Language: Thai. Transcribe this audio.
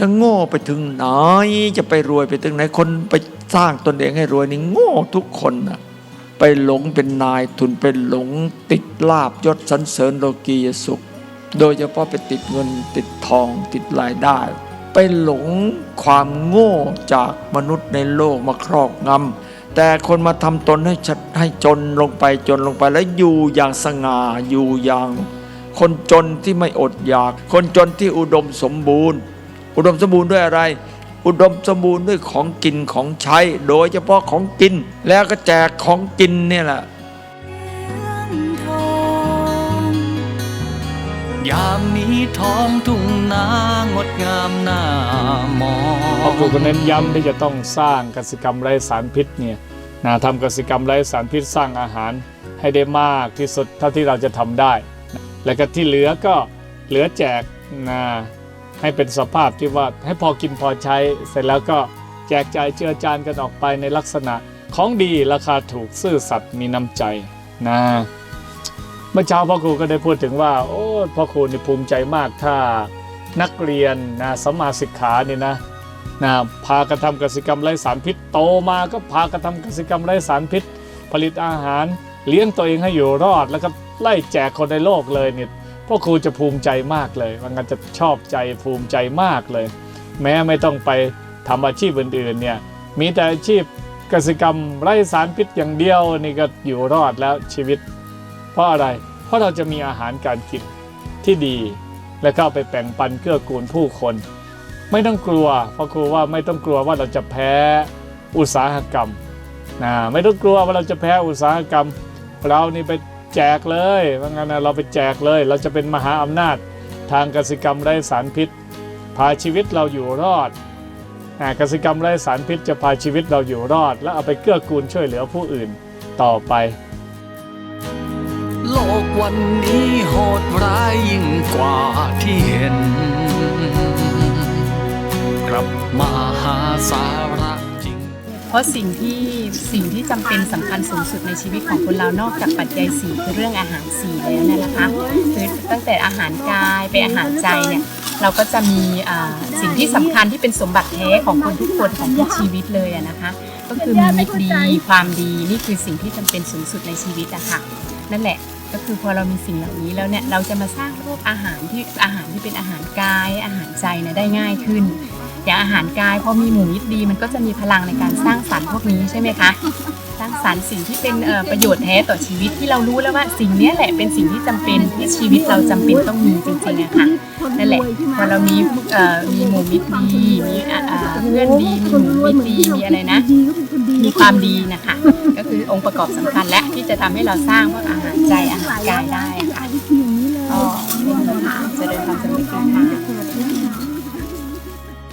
จะโง่ไปถึงไหนจะไปรวยไปถึงไหนคนไปสร้างตนเองให้รวยนี่โง่ทุกคนนะไปหลงเป็นนายทุนไปหลงติดลาบยศสรรเสริญโลกียสุข โดยเฉพาะไปติดเงินติดทองติดรายได้ ไปหลงความโง่จากมนุษย์ในโลกมาครอบงำแต่คนมาทำตนให้ชัดให้จนลงไปจนลงไปแล้วอยู่อย่างสง่าอยู่อย่าง คนจนที่ไม่อดอยาก คนจนที่อุดมสมบูรณ์ อุดมสมบูรณ์ด้วยอะไร อุดมสมบูรณ์ด้วยของกินของใช้ โดยเฉพาะของกิน แล้วก็แจกของกินเนี่ยแหละยามนี้ท้องทุ่งนางดงามหน้ามอพ่อครูก็เน้นย้ำที่จะต้องสร้างกสิกรรมไร้สารพิษเนี่ยนะทำกสิกรรมไร้สารพิษสร้างอาหารให้ได้มากที่สุดเท่าที่เราจะทำได้นะแล้วก็ที่เหลือก็เหลือแจกนะ ให้เป็นสภาพที่ว่าให้พอกินพอใช้ เสร็จแล้วก็แจกจ่ายเจือจานกันออกไปในลักษณะของดีราคาถูกซื่อสัตย์มีน้ำใจนะเมื่อเช้าพ่อครูก็ได้พูดถึงว่า โอ้พ่อครูนี่ภูมิใจมากถ้านักเรียนนะสมมาสิกขาเนี่ยนะนะพากันทำกสิกรรมไร้สารพิษโตมาก็พากันทำกสิกรรมไร้สารพิษ ผลิตอาหาร เลี้ยงตัวเองให้อยู่รอดแล้วก็ไล่แจกคนในโลกเลยเนี่ย พ่อครูจะภูมิใจมากเลยว่างั้นจะชอบใจภูมิใจมากเลย แม้ไม่ต้องไปทำอาชีพอื่นๆเนี่ยมีแต่อาชีพกสิกรรมไร้สารพิษอย่างเดียวนี่ก็อยู่รอดแล้วชีวิต เพราะอะไร เพราะเราจะมีอาหารการกินที่ดี และก็เอาไปแบ่งปันเกื้อกูลผู้คน ไม่ต้องกลัว เพราะครูว่าไม่ต้องกลัวว่าเราจะแพ้อุตสาหกรรมนะไม่ต้องกลัวว่าเราจะแพ้อุตสาหกรรม เรานี่ไป แจกเลยว่างั้นนะเราไปแจกเลย เราจะเป็นมหาอำนาจทางกสิกรรมไร้สารพิษ พาชีวิตเราอยู่รอดนะกสิกรรมไร้สารพิษจะพาชีวิตเราอยู่รอด และเอาไปเกื้อกูลช่วยเหลือผู้อื่นต่อไป โลกวันนี้โหดร้ายยิ่งกว่าที่เห็น กลับมาหาสาร เพราะสิ่งที่สิ่งที่จำเป็นสำคัญสูงสุดในชีวิตของคนเรานอกจากปัจจัยสี่คือเรื่องอาหารสี่แล้วเนยนะคะคือตั้งแต่อาหารกายไปอาหารใจเนี่ยเราก็จะมีสิ่งที่สำคัญที่เป็นสมบัติแท้ของคนทุกคนของทุกชีวิตเลยอะนะคะ ก็คือมีมิตรดีความดีนี่คือสิ่งที่จำเป็นสูงสุดในชีวิตอะค่ะนั่นแหละก็คือพอเรามีสิ่งเหล่านี้แล้วเนี่ยเราจะมาสร้างรูปอาหารที่อาหารที่เป็นอาหารกายอาหารใจเนี่ยได้ง่ายขึ้น อย่างอาหารกายพอมีหมู่มิตรดีมันก็จะมีพลังในการสร้างสรรค์พวกนี้ใช่ไหมคะ สร้างสรรค์สิ่งที่เป็นประโยชน์แท้ต่อชีวิตที่เรารู้แล้วว่าสิ่งนี้แหละเป็นสิ่งที่จำเป็นที่ชีวิตเราจำเป็นต้องมีจริงๆอะค่ะนั่นแหละพอเรามีมีหมู่มิตรดีมีเพื่อนดีมีหมู่มิตรดีมีอะไรนะมีความดีนะคะ ก็คือองค์ประกอบสำคัญและที่จะทำให้เราสร้างพวกอาหารใจอาหารกายได้